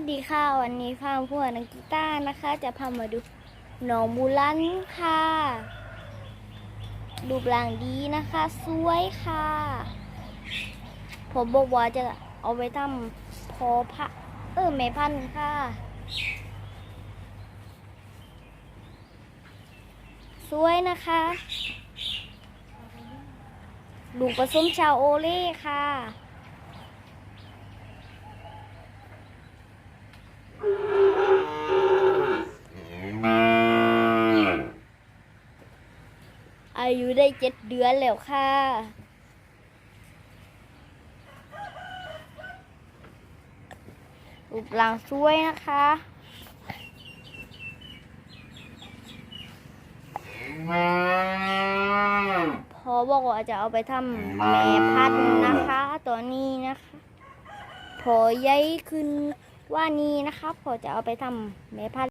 วัสดีค่ะวันนี้ค่ะพวกนักกีตาร์นะคะ จะพามาดูหนองบูรันค่ะรูปร่างดีนะคะ สวยค่ะ ผมบอกว่าจะเอาไปทำพอพระเออแม่พันธ์ค่ะ สวยนะคะลูกผสมชาวโอเล่ค่ะ อายุได้เจ็ดเดือนแล้วค่ะ รูปร่างสวยนะคะพอบอกว่าจะเอาไปทำแม่พันธุ์นะคะ ตัวนี้นะคะ พอใหญ่ขึ้นว่านี้นะคะ พอจะเอาไปทำแม่พันธุ์